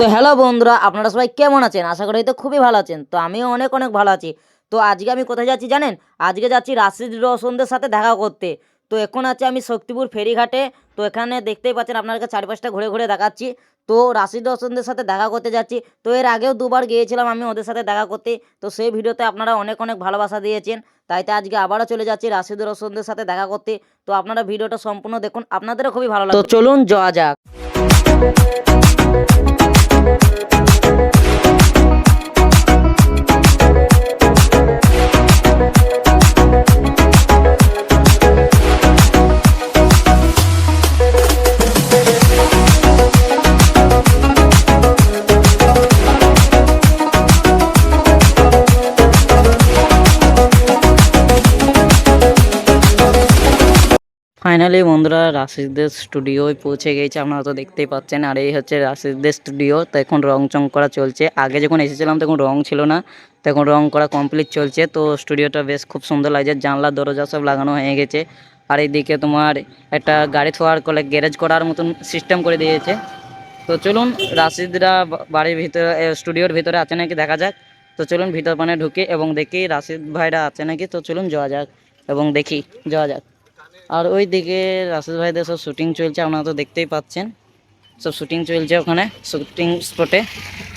তো হ্যালো বন্ধুরা আপনারা সবাই কেমন আছেন? আশা করি তো খুবই ভালো আছেন। তো আমিও অনেক অনেক ভালো আছি। তো আজকে আমি কোথায় যাচ্ছি জানেন? আজকে যাচ্ছি রাশিদ রোশনদের সাথে দেখা করতে। তো এখন আছে আমি শক্তিপুর ফেরিঘাটে। তো এখানে দেখতেই পাচ্ছেন আপনাদেরকে চারিপাশটা ঘুরে ঘুরে দেখাচ্ছি। তো রাশিদ রোশনদের সাথে দেখা করতে যাচ্ছি। তো এর আগেও দুবার গিয়েছিলাম আমি ওদের সাথে দেখা করতে। তো সেই ভিডিওতে আপনারা অনেক অনেক ভালোবাসা দিয়েছেন। তাইতে আজকে আবারও চলে যাচ্ছি রাশিদ রোশনদের সাথে দেখা করতে। তো আপনারা ভিডিওটা সম্পূর্ণ দেখুন। আপনাদেরও খুবই ভালো লাগবে। তো চলুন যাওয়া যাক। ফাইনালি বন্ধুরা, রাশিদদের স্টুডিওয় পৌঁছে গেছে। আপনারা তো দেখতেই পাচ্ছেন, আর এই হচ্ছে রাশিদদের স্টুডিও তো এখন রং চং করা চলছে। আগে যখন এসেছিলাম, তখন রং ছিল না। তো এখন রং করা কমপ্লিট চলছে। তো স্টুডিওটা বেশ খুব সুন্দর লাগছে। জানলা, দরজা সব লাগানো হয়ে গেছে। আর এইদিকে তোমার একটা গাড়ি থোয়ার করে গ্যারেজ করার মতন সিস্টেম করে দিয়েছে। তো চলুন, রাশিদরা বাড়ির ভিতরে স্টুডিওর ভিতরে আছে নাকি দেখা যাক। তো চলুন, ভিতর পানে ঢুকে এবং দেখি রাশিদ ভাইরা আছে নাকি। তো চলুন, যাওয়া যাক এবং দেখি, যাওয়া যাক। আর ওই দিকে রাশেদ ভাইদের সব শুটিং চলছে, আপনারা তো দেখতেই পাচ্ছেন। সব শুটিং চলছে ওখানে শুটিং স্পটে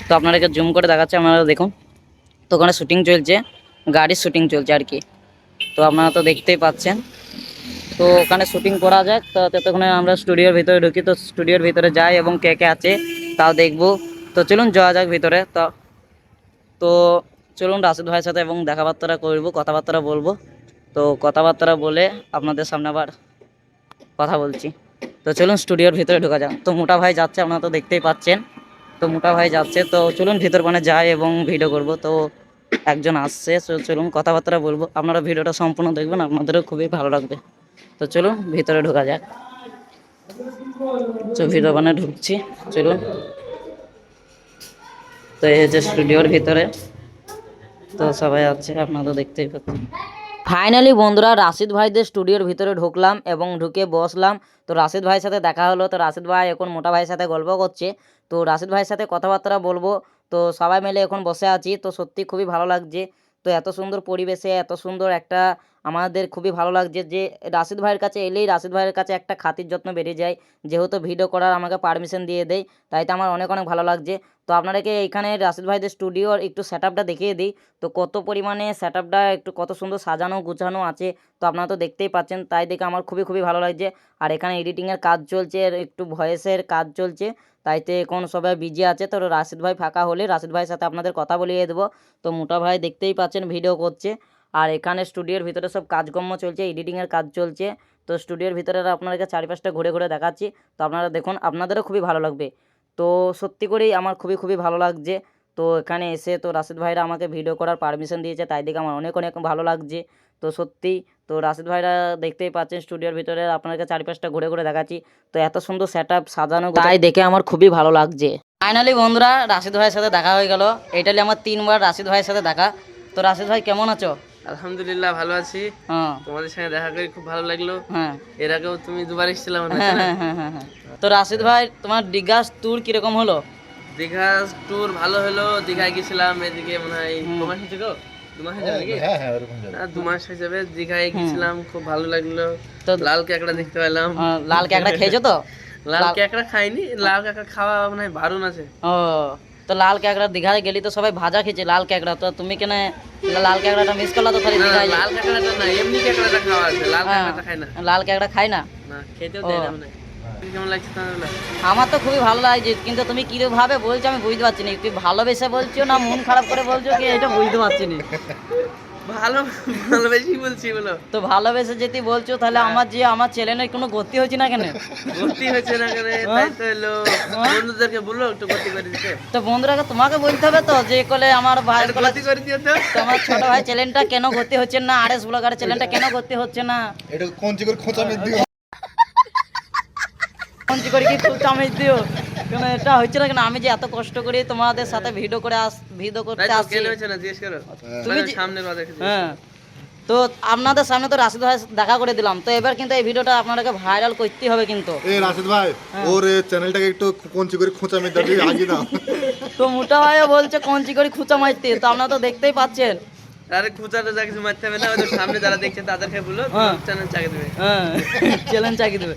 তো আপনাদেরকে জুম করে দেখাচ্ছে, আপনারা দেখুন। তো ওখানে শুটিং চলছে গাড়ির শুটিং চলছে আর কি। তো আপনারা তো দেখতেই পাচ্ছেন। তো ওখানে শুটিং করা যাক, তো ততক্ষণে আমরা স্টুডিওর ভিতরে ঢুকি, তো স্টুডিওর ভিতরে যাই এবং কে কে আছে তাও দেখব। তো চলুন, যাওয়া যাক ভিতরে। তো তো চলুন রাশেদ ভাইয়ের সাথে এবং দেখাবার্তা করব কথাবার্তা বলব। তো কথাবার্তা বলে আপনাদের সামনে আবার কথা বলছি। তো চলুন স্টুডিওর ভিতরে ঢোকা যান তো মোটা ভাই যাচ্ছে, আপনারা তো দেখতেই পাচ্ছেন। তো মোটা ভাই যাচ্ছে, তো চলুন ভিতর মানে যাই এবং ভিডিও করব। তো একজন আসছে, তো চলুন কথাবার্তা বলব। আপনারা ভিডিওটা সম্পূর্ণ দেখবেন, আপনাদেরও খুবই ভালো লাগবে। তো চলুন ভিতরে ঢোকা যাক। তো ভিডিও মানে ঢুকছি, চলুন। তো এই হচ্ছে স্টুডিওর ভিতরে। তো সবাই আছে, আপনারা তো দেখতেই পাচ্ছেন। ফাইনালি বন্ধুরা, রাশিদ ভাইদের স্টুডিওর ভিতরে ঢুকলাম এবং ঢুকে বসলাম। তো রাশিদ ভাইয়ের সাথে দেখা হলো। তো রাশিদ ভাই এখন মোটা ভাইয়ের সাথে গল্প করছে। তো রাশিদ ভাইয়ের সাথে কথাবার্তা বলব। তো সবাই মিলে এখন বসে আছি। তো সত্যি খুবই ভালো লাগছে। তো এত সুন্দর পরিবেশে, এত সুন্দর একটা আমাদের খুবই ভালো লাগছে যে রাশিদ ভাইয়ের কাছে এলেই রাশিদ ভাইয়ের কাছে একটা খাতির যত্ন বেড়ে যায়। যেহেতু ভিডিও করার আমাকে পারমিশন দিয়ে দেয়, তাই তো আমার অনেক অনেক ভালো লাগছে। তো আপনাদেরকে এইখানে রাশিদ ভাইদের স্টুডিওর একটু সেট দেখিয়ে দিই। তো কত পরিমাণে সেটআপটা একটু কত সুন্দর সাজানো, গুছানো আছে, তো আপনারা তো দেখতেই পাচ্ছেন, তাই দেখে আমার খুবই খুবই ভালো লাগছে। আর এখানে এডিটিংয়ের কাজ চলছে একটু ভয়েসের কাজ চলছে, তাইতে এখন সবাই বিজি আছে, তো রাশিদ ভাই ফাঁকা হলে রাশিদ ভাইয়ের সাথে আপনাদের কথা বলিয়ে দেবো। তো মোটা ভাই দেখতেই পাচ্ছেন ভিডিও করছে। আর এখানে স্টুডিওর ভিতরে সব কাজকর্ম চলছে এডিটিংয়ের কাজ চলছে। তো স্টুডিওর ভিতরে আপনাদেরকে চারিপাশটা ঘুরে ঘুরে দেখাচ্ছি। তো আপনারা দেখুন আপনাদেরও খুবই ভালো লাগবে। তো সত্যি করেই আমার খুবই খুবই ভালো লাগছে। তো এখানে এসে তো রাশিদ ভাইরা আমাকে ভিডিও করার পারমিশন দিয়েছে তাই দেখে আমার অনেক অনেক ভালো লাগছে। তো সত্যি তো রাশিদ ভাইরা দেখতেই পাচ্ছেন স্টুডিওর ভিতরে আপনাকে চারিপাশটা ঘুরে ঘুরে দেখাচ্ছি। তো এত সুন্দর সেট আপ সাজানো তাই দেখে আমার খুবই ভালো লাগছে। ফাইনালি বন্ধুরা রাশিদ ভাইয়ের সাথে দেখা হয়ে গেল। এটালি আমার তিনবার রাশিদ ভাইয়ের সাথে দেখা। তো রাশিদ ভাই কেমন আছো? আলহামদুলিল্লাহ ভালো আছি। হ্যাঁ। তোমাদের সঙ্গে দেখা করে খুব ভালো লাগল। হ্যাঁ। এর আগেও তুমি দুবার এসেছিলাম হ্যাঁ হয়, হ্যাঁ হ্যাঁ হ্যাঁ হ্যাঁ। তো রাশিদ ভাই তোমার দীঘা ট্যুর কীরকম হলো? দীঘা ট্যুর ভালো হলো। দীঘায় গেছিলাম এদিকে মনে হয় মাস হয়েছে গো। দু মাস হয়েছে নাকি? হ্যাঁ, দু মাস হয়ে যাবে। দীঘায় গেছিলাম খুব ভালো লাগল। তো লাল কাঁকড়া দেখতে পেলাম। লাল ক্যাকড়া খেয়েছো তো? লাল কাঁকড়া খাইনি। লাল কাঁকড়া খাওয়া মানে বারণ আছে। ও। তো লাল ক্যাকড়া দীঘায় গেলি তো সবাই ভাজা খেয়েছে লাল ক্যাকড়া। তো তুমি কেন লাল ক্যাকড়াটা মিস করলা তো খালি দীঘায় লাল কাঁকড়া না এমনি কাঁকড়াটা খাওয়া আছে লাল কাঁকড়াটা খাই না। লাল ক্যাকড়া খাই না? না খেতেও দেয় না হয়। আমার তো খুবই ভালো লাগছে কিন্তু তুমি কীভাবে বলছো আমি বুঝতে পারছি না। তুমি ভালোবেসে বলছো না মন খারাপ করে বলছো কি এটা বুঝতে পারছি না। ভালো ভালোবেসেই বলছি বলো তো ভালোবেসে যদি বলছো তাহলে আমার যে আমার চ্যানেলের কোনো গতি হচ্ছে না কেন? ভর্তি হচ্ছে না কেন? তাই তো এলো। বন্ধুদেরকে বলল একটু ভর্তি করে দিতে। তো বন্ধুরাকে তোমাকে বলতে হবে তো যে কলে আমার ভাই ভর্তি করে দিও তো। তো আমার ছোট ভাই চ্যানেলটা কেন গতি হচ্ছে না? আর এস ব্লগারের চ্যানেলটা কেন গতি হচ্ছে না? এটা কোন চিকর খোঁচা মেয়ে দিও? ফোনটি করে কি খুব চামিচ দিও? কেন এটা হচ্ছে না কেন? আমি যে এত কষ্ট করে তোমাদের সাথে ভিডিও করে আস ভিডিও করতে তো আসছি। কেন হচ্ছে না জিজ্ঞেস করো। তুমি মানে কথা দেখে হ্যাঁ। তো আপনাদের সামনে তো রাশিদ ভাই দেখা করে দিলাম। তো এবার কিন্তু এই ভিডিওটা আপনাদেরকে ভাইরাল করতেই হবে কিন্তু। এ রাশিদ ভাই ওর চ্যানেলটাকে একটু কঞ্চি করে খোঁচা মেরে আগে দাও। তো মোটা ভাইও বলছে কঞ্চি করে খুঁচা মারতে। তো আপনারা তো দেখতেই পাচ্ছেন। আরে খুচাটা যা কিছু মারতে হবে না ওদের সামনে যারা দেখছে তাদেরকে বলো হ্যাঁ। চ্যানেল চাকে দেবে। হ্যাঁ চ্যালেঞ্জ চাকি দেবে।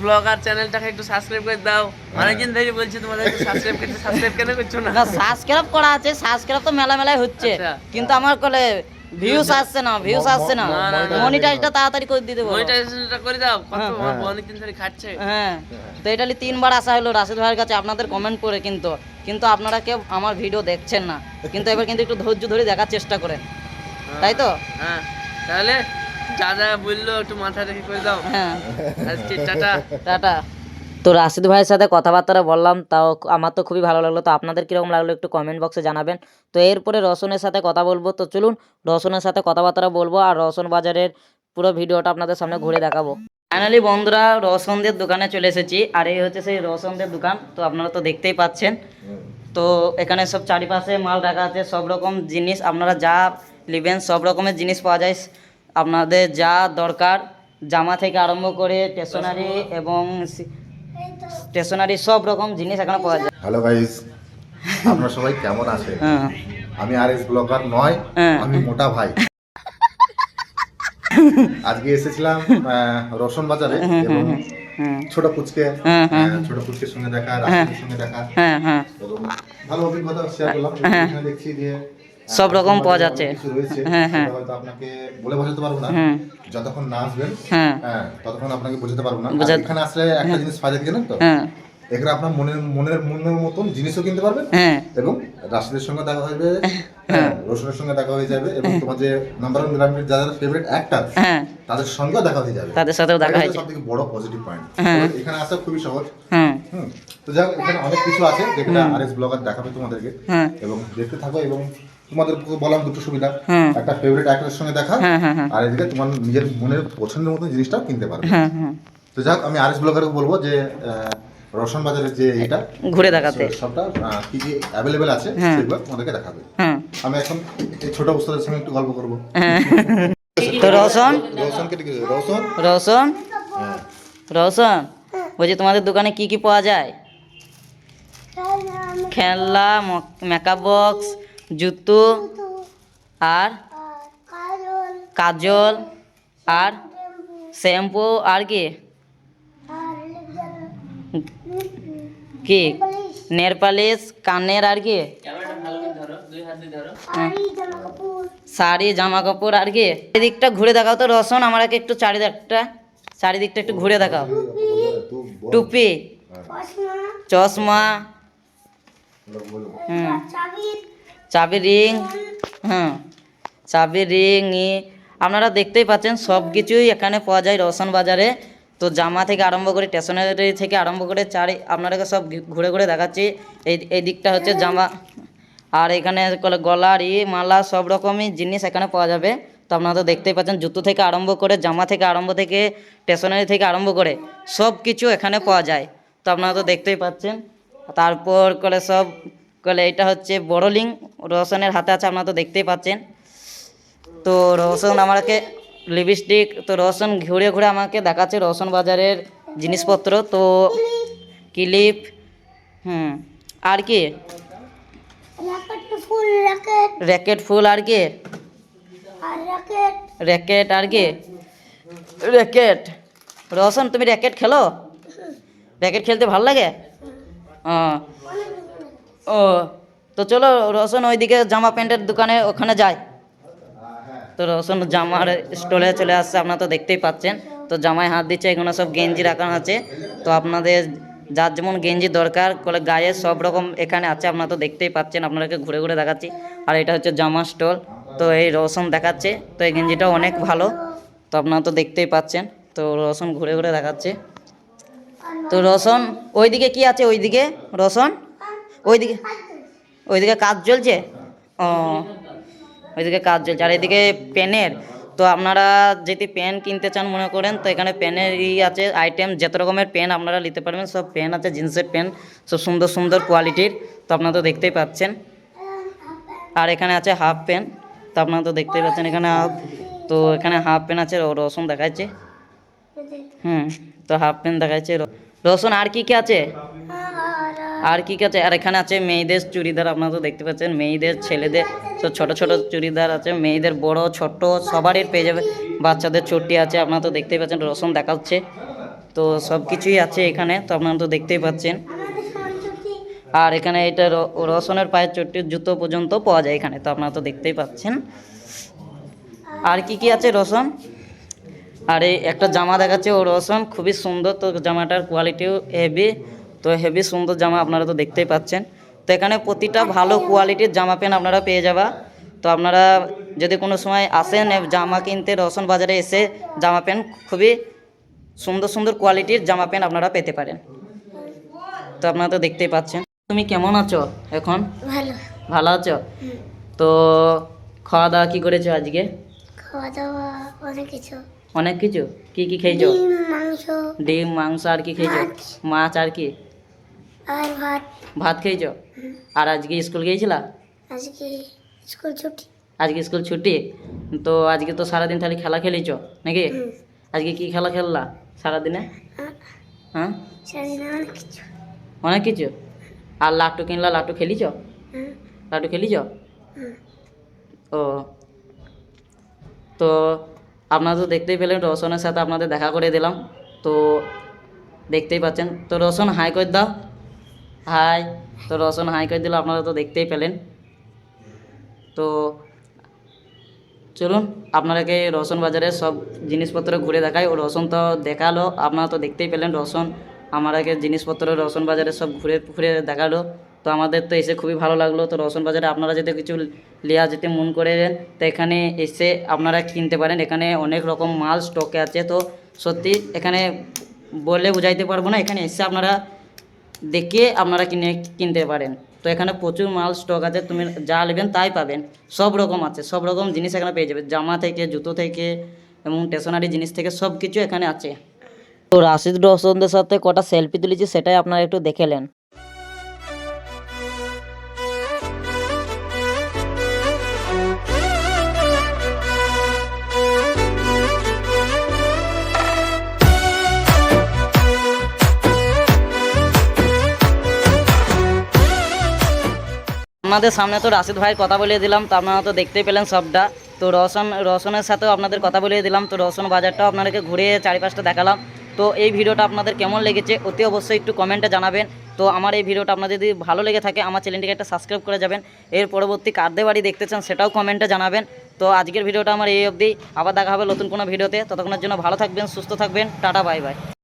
ব্লগার চ্যানেলটাকে একটু সাবস্ক্রাইব করে দাও। অনেকদিন ধরে বলছি তোমাদের একটু সাবস্ক্রাইব করতে সাবস্ক্রাইব কেন করছ না? না সাবস্ক্রাইব করা আছে সাবস্ক্রাইব তো মেলা মেলায় হচ্ছে। আচ্ছা। কিন্তু আমার কলে ভিউস আসছে না ভিউস আসছে না। মনিটাইজটা তাড়াতাড়ি করে দিতে বলো। মনিটাইজেশনটা করে দাও কত হ্যাঁ, অনেকদিন ধরে খাচ্ছে। হ্যাঁ তো এটা নিয়ে তিনবার আসা হলো রাশিদ ভাইয়ের কাছে আপনাদের কমেন্ট করে কিন্তু। কিন্তু আপনারা কেউ আমার ভিডিও দেখছেন না। কিন্তু এবার কিন্তু একটু ধৈর্য ধরে দেখার চেষ্টা করেন। তাই তো? হ্যাঁ তাহলে যা বলল একটু মাথা রেখে করে দাও। হ্যাঁ। আজকে টাটা। টাটা। তো রাশিদ ভাইয়ের সাথে কথাবার্তা বললাম তাও আমার তো খুবই ভালো লাগল। তো আপনাদের কীরকম লাগল একটু কমেন্ট বক্সে জানাবেন। তো এরপরে রসনের সাথে কথা বলব। তো চলুন রসনের সাথে কথাবার্তা বলব আর রসন বাজারের পুরো ভিডিওটা আপনাদের সামনে ঘুরে দেখাবো। ফাইনালি বন্ধুরা রসনদের দোকানে চলে এসেছি। আর এই হচ্ছে সেই রসনদের দোকান। তো আপনারা তো দেখতেই পাচ্ছেন। তো এখানে সব চারিপাশে মাল রাখা আছে। সব রকম জিনিস আপনারা যা নেবেন সব রকমের জিনিস পাওয়া যায়। আপনাদের যা দরকার জামা থেকে আরম্ভ করে স্টেশনারি এবং স্টেশনারি সব রকম জিনিস এখানে পাওয়া যায়। হ্যালো গাইস আপনারা সবাই কেমন আছেন? হ্যাঁ। আমি আর এস ব্লগার নয় হ্যাঁ। আমি মোটা ভাই। আজকে এসেছিলাম রসন বাজারে হুম ছোট পুচকে হ্যাঁ, হ্যাঁ। ছোট পুচকের সঙ্গে দেখা রাশিদের সঙ্গে দেখা। হ্যাঁ হ্যাঁ। এবং ভালো অভিজ্ঞতা শেয়ার করলাম। দেখছি যে সব রকম পাওয়া যাচ্ছে। হ্যাঁ, হ্যাঁ। হয়তো আপনাকে বলে বোঝাতে পারব না। যতক্ষণ না আসবেন হ্যাঁ। হ্যাঁ ততক্ষণ আপনাকে বোঝাতে পারব না। এখানে আসলে একটা জিনিস ফায়দা কি জানেন তো? হ্যাঁ। এখানে আপনার মনের মনের মনের মতন জিনিসও কিনতে পারবেন। হ্যাঁ। এবং রাশিদের সঙ্গে দেখা হবে হ্যাঁ, রোশনের সঙ্গে দেখা হয়ে যাবে এবং তোমার যে নাম্বার ওয়ান গ্রামের ফেভারিট অ্যাক্টর হ্যাঁ। তাদের সঙ্গেও দেখা হয়ে যাবে। তাদের সাথেও দেখা সব থেকে বড় পজিটিভ পয়েন্ট হ্যাঁ। এখানে আসা খুবই সহজ। তো যাক এখানে অনেক কিছু আছে যেটা ব্লগার দেখাবে তোমাদেরকে। হ্যাঁ। এবং দেখতে থাকো এবং তোমাদের বললাম দুটো সুবিধা। একটা ফেভারিট অ্যাক্টরের সঙ্গে দেখা হ্যাঁ হ্যাঁ হ্যাঁ। আর এদিকে তোমার নিজের মনের পছন্দের মতো জিনিসটা কিনতে পারবে। হ্যাঁ হ্যাঁ। তো যাক আমি আর এস ব্লগারকে বলব যে আহ, রোশন বাজারের যে এটা ঘুরে দেখাতে। সবটা কি কি অ্যাভেলেবেল আছে হ্যাঁ। সেগুলো তোমাদেরকে দেখাবে। হ্যাঁ। আমি এখন এই ছোট উস্তাদের সঙ্গে একটু গল্প করব। হ্যাঁ। তো রসন রোশন কেটে গেছে রোশন? রসন হ্যাঁ। রসন বলছি তোমাদের দোকানে কি কি পাওয়া যায়? খেলনা মেকআপ বক্স জুতো আর কাজল আর শ্যাম্পু আর কি? কি? নেল পালিশ কানের আর কি? শাড়ি জামা কাপড় আর কি? এদিকটা ঘুরে দেখাও তো রসন আমাকে একটু চারিদিকটা চারিদিকটা একটু ঘুরে দেখাও। টুপি চশমা। হুম। চাবি রিং হ্যাঁ চাবি রিং ই। আপনারা দেখতেই পাচ্ছেন, সব কিছুই এখানে পাওয়া যায় রসন বাজারে। তো জামা থেকে আরম্ভ করে স্টেশনারি থেকে আরম্ভ করে চারি আপনাদেরকে সব ঘুরে ঘুরে দেখাচ্ছি। এই এই দিকটা হচ্ছে জামা। আর এখানে গলার ই, মালা সব রকমই জিনিস এখানে পাওয়া যাবে। তো আপনারা তো দেখতেই পাচ্ছেন, জুতো থেকে আরম্ভ করে, জামা থেকে আরম্ভ থেকে স্টেশনারি থেকে আরম্ভ করে সব কিছু এখানে পাওয়া যায়। তো আপনারা তো দেখতেই পাচ্ছেন। তারপর করে সব, কলে এটা হচ্ছে বড় লিং রোশনের হাতে আছে, আপনারা তো দেখতেই পাচ্ছেন। তো রোশন আমাকে লিপস্টিক, তো রোশন ঘুরে ঘুরে আমাকে দেখাচ্ছে রোশন বাজারের জিনিসপত্র। তো ক্লিপ হুম, আর কি? র্যাকেট ফুল আর কি? র্যাকেট আর কি? র্যাকেট। রোশন, তুমি র্যাকেট খেলো? র্যাকেট খেলতে ভালো লাগে? ও। তো চলো রোশন ওইদিকে জামা প্যান্টের দোকানে ওখানে যায় তো রোশন জামার স্টলে চলে আসছে, আপনারা তো দেখতেই পাচ্ছেন। তো জামায় হাত দিচ্ছে এখানে সব গেঞ্জি রাখা আছে। তো আপনাদের যার যেমন গেঞ্জি দরকার করে গায়ে সব রকম এখানে আছে, আপনারা তো দেখতেই পাচ্ছেন, আপনাদেরকে ঘুরে ঘুরে দেখাচ্ছি। আর এটা হচ্ছে জামা স্টল। তো এই রোশন দেখাচ্ছে, তো এই গেঞ্জিটা অনেক ভালো। তো আপনারা তো দেখতেই পাচ্ছেন, তো রোশন ঘুরে ঘুরে দেখাচ্ছে। তো রোশন, ওইদিকে কি আছে ওইদিকে? রোশন, ওইদিকে ওইদিকে কাজ চলছে? ও, ওইদিকে কাজ চলছে। আর এদিকে পেনের, তো আপনারা যদি পেন কিনতে চান মনে করেন, তো এখানে পেনের ই আছে আইটেম যত রকমের পেন আপনারা নিতে পারবেন, সব পেন আছে, জিন্সের পেন, সব সুন্দর সুন্দর কোয়ালিটির তো আপনারা তো দেখতেই পাচ্ছেন। আর এখানে আছে হাফ পেন তো আপনারা তো দেখতেই পাচ্ছেন এখানে হাফ- তো এখানে হাফ পেন আছে রসুন দেখাচ্ছে। হুম, তো হাফ পেন দেখাচ্ছে রসুন আর কি কি আছে? আর কি আছে? আর এখানে আছে মেয়েদের চুড়িদার, আপনারা তো দেখতে পাচ্ছেন, মেয়েদের, ছেলেদের তো ছোট ছোট চুড়িদার আছে, মেয়েদের বড়, ছোট, সবারই পেয়ে যাবে, বাচ্চাদের চটি আছে, আপনারা তো দেখতেই পাচ্ছেন রসুন দেখাচ্ছে, তো সব কিছুই আছে এখানে, তো আপনারা তো দেখতেই পাচ্ছেন। আর এখানে এটা রসনের পায়ের চটির জুতো পর্যন্ত পাওয়া যায় এখানে, তো আপনারা তো দেখতেই পাচ্ছেন। আর কি কি আছে রসুন? আর এই একটা জামা দেখাচ্ছে, ও রসুন খুবই সুন্দর, তো জামাটার কোয়ালিটিও হেভি তো হেভি সুন্দর জামা আপনারা তো দেখতেই পাচ্ছেন। তো এখানে প্রতিটা ভালো কোয়ালিটির জামা প্যান্ট আপনারা পেয়ে যাবা। তো আপনারা যদি কোনো সময় আসেন জামা কিনতে রসুন বাজারে এসে জামা প্যান্ট খুবই সুন্দর সুন্দর কোয়ালিটির জামা প্যান্ট আপনারা পেতে পারেন। তো আপনারা তো দেখতেই পাচ্ছেন। তুমি কেমন আছো এখন? ভালো। ভালো আছো? তো খাওয়া দাওয়া কি করেছ আজকে? খাওয়া দাওয়া অনেক কিছু। অনেক কিছু? কি কি খেয়েছো? ডিম মাংস। ডিম মাংস আর কি খেয়েছো? মাছ। মাছ আর কি? আর ভাত। ভাত খেয়েছো? আর আজকে স্কুল গিয়েছিলা? আজকে স্কুল ছুটি। আজকে স্কুল ছুটি? তো আজকে তো সারাদিন তাহলে খেলা খেলেছো নাকি? আজকে কি খেলা খেললা সারাদিনে? হ্যাঁ, অনেক কিছু। আর লাট্টু কিনলা লাট্টু খেলিছ? লাট্টু খেলিছ? ও। তো আপনারা তো দেখতেই পেলেন রোশনের সাথে আপনাদের দেখা করে দিলাম। তো দেখতেই পাচ্ছেন। তো রোশন হাই করে দাও। হাই, তো রোশন হাই করে দিল, আপনারা তো দেখতেই পেলেন। তো চলুন আপনারাকে রসুন বাজারে সব জিনিসপত্র ঘুরে দেখাই। ও রসুন তো দেখাল, আপনারা তো দেখতেই পেলেন রসুন আমাদেরকে জিনিসপত্র রসুন বাজারে সব ঘুরে ঘুরে দেখাল। তো আমাদের তো এসে খুবই ভালো লাগল। তো রসুন বাজারে আপনারা যদি কিছু লিয়া যেতে মন করে দেন, তো এখানে এসে আপনারা কিনতে পারেন। এখানে অনেক রকম মাল স্টকে আছে। তো সত্যি এখানে বলে বুঝাইতে পারব না। এখানে এসে আপনারা দেখে আপনারা কিনে, কিনতে পারেন। তো এখানে প্রচুর মাল স্টক আছে, তুমি যা নেবেন তাই পাবেন। সব রকম আছে, সব রকম জিনিস এখানে পেয়ে যাবে। জামা থেকে, জুতো থেকে এবং স্টেশনারি জিনিস থেকে সব কিছু এখানে আছে। তো রাশিদ রোশনদের সাথে কটা সেলফি তুলেছি সেটাই আপনারা একটু দেখেলেন আপনাদের সামনে তো রাশিদ ভাইয়ের কথা বলে দিলাম, তো আপনারা তো দেখতেই পেলেন সবটা। তো রসন রসনের সাথেও আপনাদের কথা বলে দিলাম, তো রসন বাজারটাও আপনাদেরকে ঘুরে চারিপাশটা দেখালাম। তো এই ভিডিওটা আপনাদের কেমন লেগেছে অতি অবশ্যই একটু কমেন্টে জানাবেন। তো আমার এই ভিডিওটা আপনাদের যদি ভালো লেগে থাকে, আমার চ্যানেলটিকে একটা সাবস্ক্রাইব করে যাবেন। এর পরবর্তী কার্দে বাড়ি দেখতে চান সেটাও কমেন্টে জানাবেন। তো আজকের ভিডিওটা আমার এই অবধি। আবার দেখা হবে নতুন কোনো ভিডিওতে। ততক্ষণের জন্য ভালো থাকবেন, সুস্থ থাকবেন। Tata, bye bye.